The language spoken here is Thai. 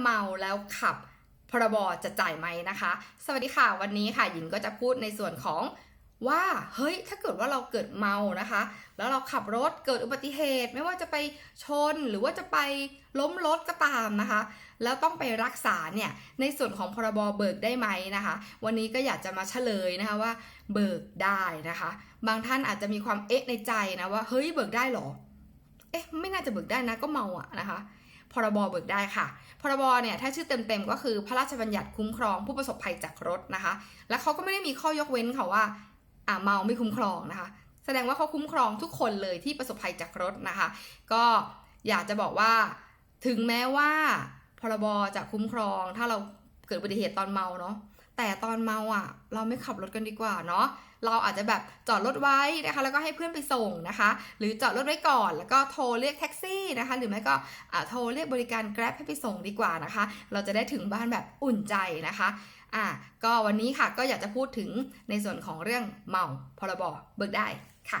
เมาแล้วขับพรบจะจ่ายไหมนะคะ สวัสดีค่ะวันนี้ค่ะหญิงก็จะพูดในส่วนของว่าเฮ้ยถ้าเกิดว่าเราเกิดเมานะคะ แล้วเราขับรถเกิดอุบัติเหตุ ไม่ว่าจะไปชนหรือว่าจะไปล้มรถก็ตามนะคะ แล้วต้องไปรักษาเนี่ยในส่วนของพรบเบิกได้ไหมนะคะ วันนี้ก็อยากจะมาเฉลยนะคะว่า เบิกได้นะคะ บางท่านอาจจะมีความเอ๊ะในใจนะว่าเฮ้ยเบิกได้เหรอเอ๊ะไม่น่าจะเบิกได้นะก็เมาอะนะคะ พรบเบิกได้ค่ะ พรบเนี่ยถ้าชื่อเต็มๆก็คือพระราชบัญญัติคุ้มครองผู้ประสบภัยจากรถนะคะ และเขาก็ไม่ได้มีข้อยกเว้นค่ะว่าอ่าเมาไม่คุ้มครองนะคะ แสดงว่าเขาคุ้มครองทุกคนเลยที่ประสบภัยจากรถนะคะ ก็อยากจะบอกว่าถึงแม้ว่าพรบจะคุ้มครองถ้าเราเกิดอุบัติเหตุตอนเมาเนาะ แต่ตอนเมาอะ เราไม่ขับรถกันดีกว่าเนาะเราอาจจะแบบจอดรถไว้นะคะ แล้วก็ให้เพื่อนไปส่งนะคะ หรือจอดรถไว้ก่อน แล้วก็โทรเรียกแท็กซี่นะคะ หรือไม่ก็อ่าโทรเรียกบริการ Grab ให้ไปส่งดีกว่านะคะ เราจะได้ถึงบ้านแบบอุ่นใจนะคะอ่าก็วันนี้ค่ะก็อยากจะพูดถึงในส่วนของเรื่องเมาพรบเบิกได้ค่ะ